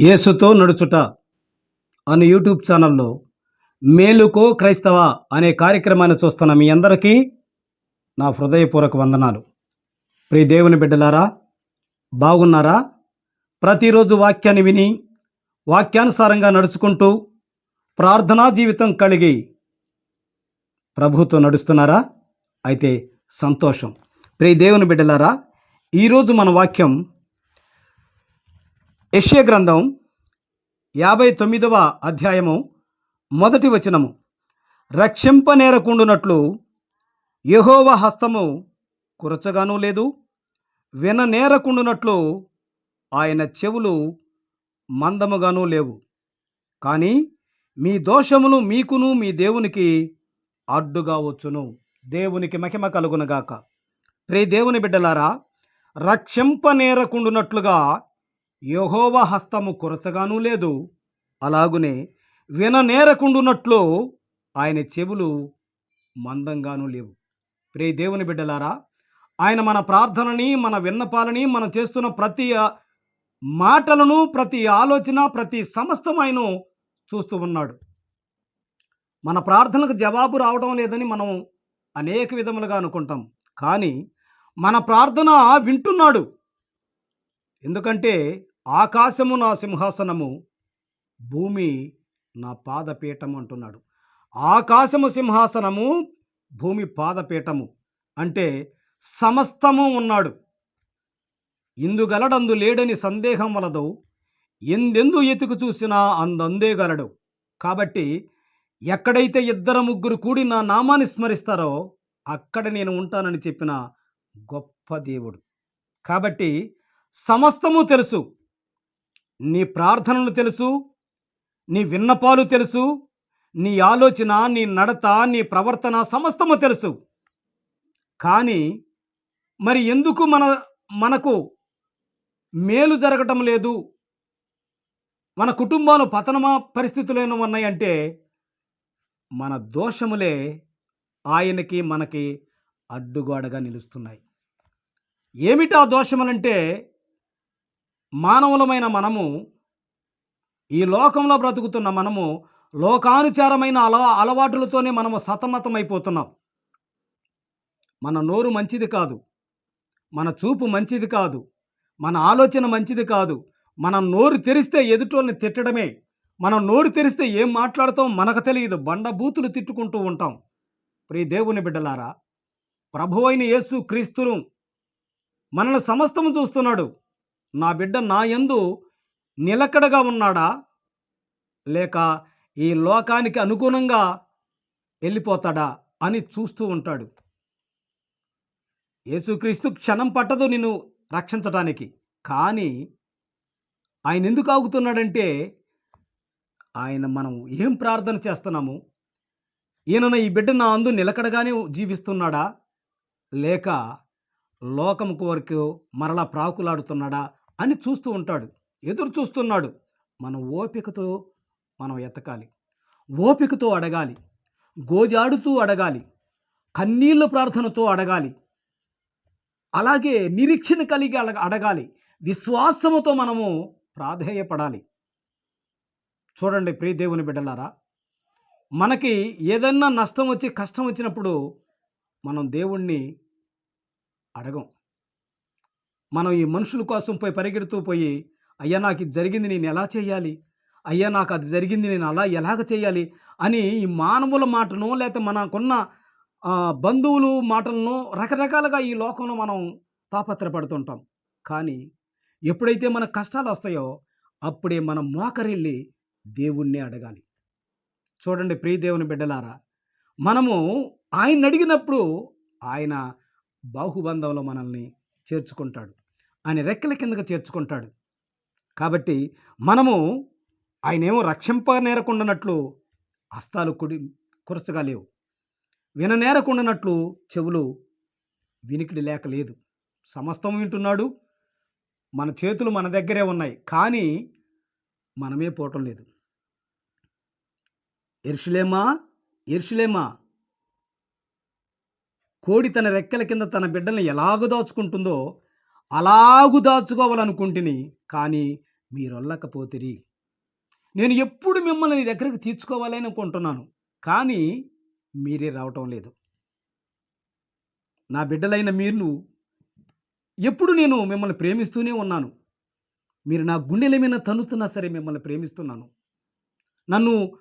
యేసుతో నడుచుట అనే యూట్యూబ్ ఛానల్లో మేలుకో క్రైస్తవ అనే కార్యక్రమాన్ని చూస్తున్న మీ అందరికీ నా హృదయపూర్వక వందనాలు. ప్రియ దేవుని బిడ్డలారా బాగున్నారా? ప్రతిరోజు వాక్యాన్ని విని వాక్యానుసారంగా నడుచుకుంటూ ప్రార్థనా జీవితం కలిగి ప్రభుతో నడుస్తున్నారా? అయితే సంతోషం. ప్రియ దేవుని బిడ్డలారా ఈరోజు మన వాక్యం యష్య గ్రంథం యాభై తొమ్మిదవ అధ్యాయము మొదటి వచనము. రక్షింపనేరకుండునట్లు యహోవ హస్తము కురచగానూ లేదు విననేరకుండునట్లు ఆయన చెవులు మందముగానూ లేవు. కానీ మీ దోషములు మీకును మీ దేవునికి అడ్డుగా వచ్చును. దేవునికి మహిమ కలుగునగాక ప్రే దేవుని బిడ్డలారా రక్షింపనేరకుండునట్లుగా యహోవ హస్తము కొరచగానూ లేదు. అలాగునే విననేరకుండునట్లు ఆయన చెవులు మందంగానూ లేవు. ప్రే దేవుని బిడ్డలారా ఆయన మన ప్రార్థనని మన విన్నపాలని మనం చేస్తున్న ప్రతి మాటలను ప్రతి ఆలోచన ప్రతి సమస్తం ఆయన చూస్తూ ఉన్నాడు. మన ప్రార్థనకు జవాబు రావడం లేదని మనం అనేక విధములుగా అనుకుంటాం. కానీ మన ప్రార్థన వింటున్నాడు. ఎందుకంటే ఆకాశము నా సింహాసనము భూమి నా పాదపీఠం అంటున్నాడు. ఆకాశము సింహాసనము భూమి పాదపీఠము అంటే సమస్తము ఉన్నాడు. ఇందుగలడందు లేడని సందేహం వలదు. ఎందెందు ఎతుకు చూసినా అందందే గలడు. కాబట్టి ఎక్కడైతే ఇద్దరు ముగ్గురు కూడి నా నామాన్ని స్మరిస్తారో అక్కడ నేను ఉంటానని చెప్పిన గొప్ప దేవుడు. కాబట్టి సమస్తము తెలుసు. నీ ప్రార్థనలు తెలుసు నీ విన్నపాలు తెలుసు నీ ఆలోచన నీ నడత నీ ప్రవర్తన సమస్తము తెలుసు. కానీ మరి ఎందుకు మన మనకు మేలు జరగటం లేదు? మన కుటుంబాలు పతనమా పరిస్థితులు ఉన్నాయంటే మన దోషములే ఆయనకి మనకి అడ్డుగోడగా నిలుస్తున్నాయి. ఏమిటి ఆ దోషములంటే మానవులమైన మనము ఈ లోకంలో బ్రతుకుతున్న మనము లోకానుచారమైన అల అలవాటులతోనే మనము సతమతమైపోతున్నాం. మన నోరు మంచిది కాదు మన చూపు మంచిది కాదు మన ఆలోచన మంచిది కాదు. మనం నోరు తెరిస్తే ఎదుటోళ్ళని తిట్టడమే. మనం నోరు తెరిస్తే ఏం మాట్లాడతాం మనకు తెలియదు. బండబూతులు తిట్టుకుంటూ ఉంటాం. ప్రియ దేవుని బిడ్డలారా ప్రభు అయిన యేసు క్రీస్తును మనల్ని సమస్తము చూస్తున్నాడు. నా బిడ్డ నా యందు నిలకడగా ఉన్నాడా? లేక ఈ లోకానికి అనుగుణంగా వెళ్ళిపోతాడా అని చూస్తూ ఉంటాడు. యేసుక్రీస్తు క్షణం పట్టదు నిన్ను రక్షించటానికి. కానీ ఆయన ఎందుకు ఆగుతున్నాడంటే ఆయన మనం ఏం ప్రార్థన చేస్తున్నాము? ఈయన ఈ బిడ్డ నా అందు నిలకడగానే జీవిస్తున్నాడా? లేక లోకం కోరిక మరలా ప్రాకులాడుతున్నాడా? అని చూస్తూ ఉంటాడు. ఎదురు చూస్తున్నాడు. మన ఓపికతో మనం ఎతకాలి. ఓపికతో అడగాలి. గోజాడుతూ అడగాలి. కన్నీళ్ళ ప్రార్థనతో అడగాలి. అలాగే నిరీక్షణ కలిగి అడగ అడగాలి. విశ్వాసముతో మనము ప్రాధేయపడాలి. చూడండి ప్రియ దేవుని బిడ్డలారా మనకి ఏదన్నా నష్టం వచ్చి కష్టం వచ్చినప్పుడు మనం దేవుణ్ణి అడగం. మనం ఈ మనుషుల కోసం పోయి పరిగెడుతూ పోయి అయ్యా నాకు ఇది జరిగింది నేను ఎలా చేయాలి? అయ్యా నాకు అది జరిగింది నేను అలా ఎలాగ చేయాలి? అని ఈ మానవుల మాటను లేకపోతే మనకున్న బంధువులు మాటలను రకరకాలుగా ఈ లోకంలో మనం తాపత్రపడుతుంటాం కానీ ఎప్పుడైతే మన కష్టాలు వస్తాయో అప్పుడే మనం మోకరిల్లి దేవుణ్ణి అడగాలి. చూడండి ప్రియ దేవుని బిడ్డలారా మనము ఆయన అడిగినప్పుడు ఆయన బాహుబంధంలో మనల్ని చేర్చుకుంటాడు. ఆయన రెక్కల కిందకు చేర్చుకుంటాడు. కాబట్టి మనము ఆయనేమో రక్షింప రక్షింపనేరకుండానట్లు హస్తాలు కుడి కురచగా లేవు. విననేరకుండానట్లు చెవులు వినికిడి లేక లేదు. సమస్తం వింటున్నాడు. మన చేతులు మన దగ్గరే ఉన్నాయి. కానీ మనమే పోవటం లేదు. ఎర్షులేమా? ఎర్షులేమా? కోడి తన రెక్కల కింద తన బిడ్డల్ని ఎలాగ దాచుకుంటుందో అలాగు దాచుకోవాలనుకుంటుని కానీ మీరొల్లకపోతిరి. నేను ఎప్పుడు మిమ్మల్ని నీ దగ్గరకు తీర్చుకోవాలని అనుకుంటున్నాను కానీ మీరే రావటం లేదు. నా బిడ్డలైన మీరు ఎప్పుడు నేను మిమ్మల్ని ప్రేమిస్తూనే ఉన్నాను. మీరు నా గుండెల మీద తన్నుతున్నా సరే మిమ్మల్ని ప్రేమిస్తున్నాను. నన్ను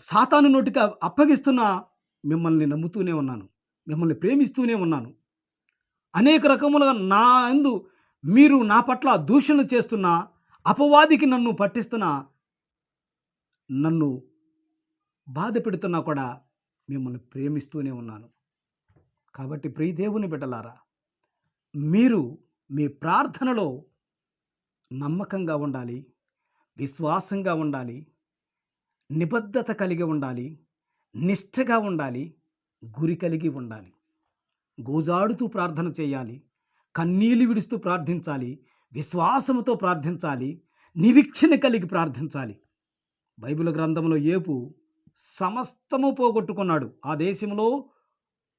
సాతాను నోటికి అప్పగిస్తున్నా మిమ్మల్ని నమ్ముతూనే ఉన్నాను. మిమ్మల్ని ప్రేమిస్తూనే ఉన్నాను. అనేక రకములుగా నా ఎందు మీరు నా పట్ల దూషణ చేస్తున్న అపవాదికి నన్ను పట్టిస్తున్న నన్ను బాధ పెడుతున్నా కూడా మిమ్మల్ని ప్రేమిస్తూనే ఉన్నాను. కాబట్టి ప్రియ దేవుని బిడ్డలారా మీరు మీ ప్రార్థనలో నమ్మకంగా ఉండాలి విశ్వాసంగా ఉండాలి నిబద్ధత కలిగి ఉండాలి నిష్ఠగా ఉండాలి గురి కలిగి ఉండాలి. గోజాడుతూ ప్రార్థన చేయాలి కన్నీళ్ళు విడుస్తూ ప్రార్థించాలి విశ్వాసముతో ప్రార్థించాలి నిరీక్షణ కలిగి ప్రార్థించాలి. బైబిల్ గ్రంథంలో ఏపు సమస్తము పోగొట్టుకున్నాడు. ఆ దేశంలో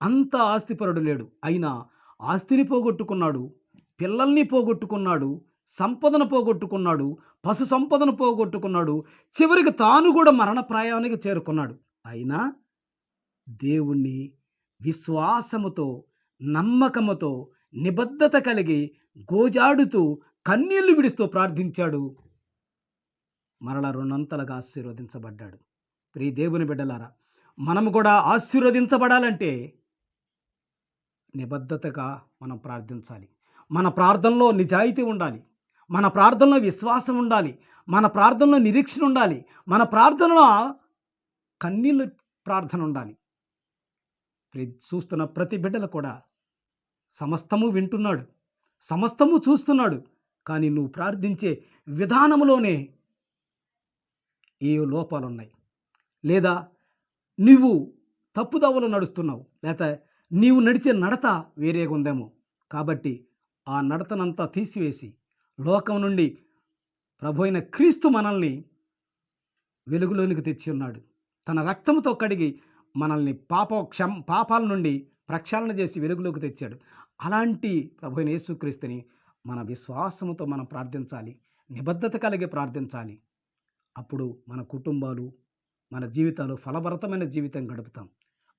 అంత ఆస్తిపరుడు లేడు. అయినా ఆస్తిని పోగొట్టుకున్నాడు పిల్లల్ని పోగొట్టుకున్నాడు సంపదను పోగొట్టుకున్నాడు పశు సంపదను పోగొట్టుకున్నాడు చివరికి తాను కూడా మరణప్రాయానికి చేరుకున్నాడు. అయినా దేవుణ్ణి విశ్వాసముతో నమ్మకముతో నిబద్ధత కలిగి గోజాడుతూ కన్నీళ్ళు విడుస్తూ ప్రార్థించాడు. మరల రెండంతలుగా ఆశీర్వదించబడ్డాడు. ప్రియ దేవుని బిడ్డలారా మనము కూడా ఆశీర్వదించబడాలంటే నిబద్ధతగా మనం ప్రార్థించాలి. మన ప్రార్థనలో నిజాయితీ ఉండాలి. మన ప్రార్థనలో విశ్వాసం ఉండాలి. మన ప్రార్థనలో నిరీక్షణ ఉండాలి. మన ప్రార్థనలో కన్నీళ్ళు ప్రార్థన ఉండాలి. చూస్తున్న ప్రతి బిడ్డలు కూడా సమస్తము వింటున్నాడు. సమస్తము చూస్తున్నాడు. కానీ నువ్వు ప్రార్థించే విధానంలోనే ఏ లోపాలు ఉన్నాయి లేదా నువ్వు తప్పుదవలు నడుస్తున్నావు. లేక నీవు నడిచే నడత వేరేగా ఉందేమో కాబట్టి ఆ నడతనంతా తీసివేసి లోకం నుండి ప్రభు అయిన క్రీస్తు మనల్ని వెలుగులోనికి తెచ్చి ఉన్నాడు. తన రక్తంతో కడిగి మనల్ని పాప పాపాల నుండి ప్రక్షాళన చేసి వెలుగులోకి తెచ్చాడు. అలాంటి ప్రభు యేసుక్రీస్తుని మన విశ్వాసముతో మనం ప్రార్థించాలి. నిబద్ధత కలిగి ప్రార్థించాలి. అప్పుడు మన కుటుంబాలు మన జీవితాలు ఫలభరతమైన జీవితం గడుపుతాం.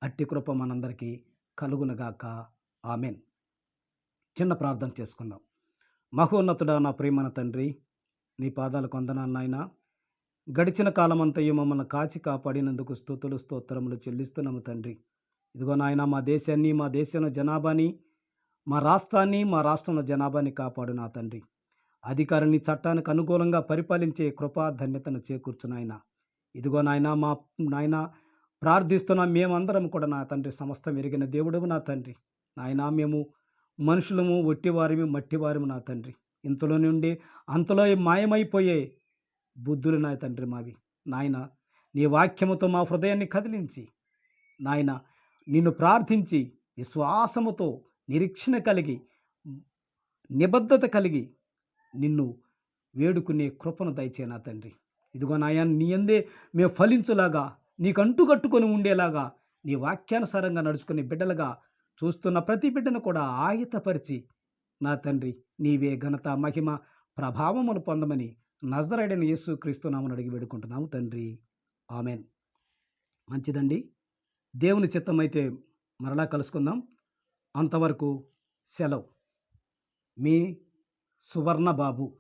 అట్టి కృప మనందరికీ కలుగునగాక. ఆమెన్. చిన్న ప్రార్థన చేసుకుందాం. మహోన్నతుడా నా ప్రేమన తండ్రి నీ పాదాలకు వందనాలు నాయన. గడిచిన కాలమంతయు మమ్మల్ని కాచి కాపాడినందుకు స్థుతులు స్తోత్రములు చెల్లిస్తున్నాము తండ్రి. ఇదిగో నాయన మా దేశాన్ని మా దేశంలో జనాభాని మా రాష్ట్రాన్ని మా రాష్ట్రంలో జనాభాని కాపాడు నా తండ్రి. అధికారిని చట్టానికి అనుకూలంగా పరిపాలించే కృపా ధన్యతను చేకూర్చునాయన ఇదిగో నాయన మా నాయన ప్రార్థిస్తున్న మేమందరం కూడా నా తండ్రి సమస్తం ఎరిగిన దేవుడము నా తండ్రి. నాయన మేము మనుషులము ఒట్టివారిమి మట్టివారిము నా తండ్రి. ఇంతలో నుండి అంతలో మాయమైపోయే బుద్ధులు నా తండ్రి మావి. నాయన నీ వాక్యముతో మా హృదయాన్ని కదిలించి నాయన నిన్ను ప్రార్థించి విశ్వాసముతో నిరీక్షణ కలిగి నిబద్ధత కలిగి నిన్ను వేడుకునే కృపను దయచే నా తండ్రి. ఇదిగో నాయన నీ అందే మేము ఫలించులాగా నీకంటూ కట్టుకొని ఉండేలాగా నీ వాక్యానుసారంగా నడుచుకునే బిడ్డలుగా చూస్తున్న ప్రతి బిడ్డను కూడా ఆయుతపరిచి నా తండ్రి నీవే ఘనత మహిమ ప్రభావమును పొందమని నజరడని యేసు క్రీస్తునామని అడిగి వేడుకుంటున్నాము. తండ్రి ఆమెన్. మంచిదండి. దేవుని చిత్తమైతే మరలా కలుసుకుందాం. అంతవరకు సెలవు. మీ సువర్ణ బాబు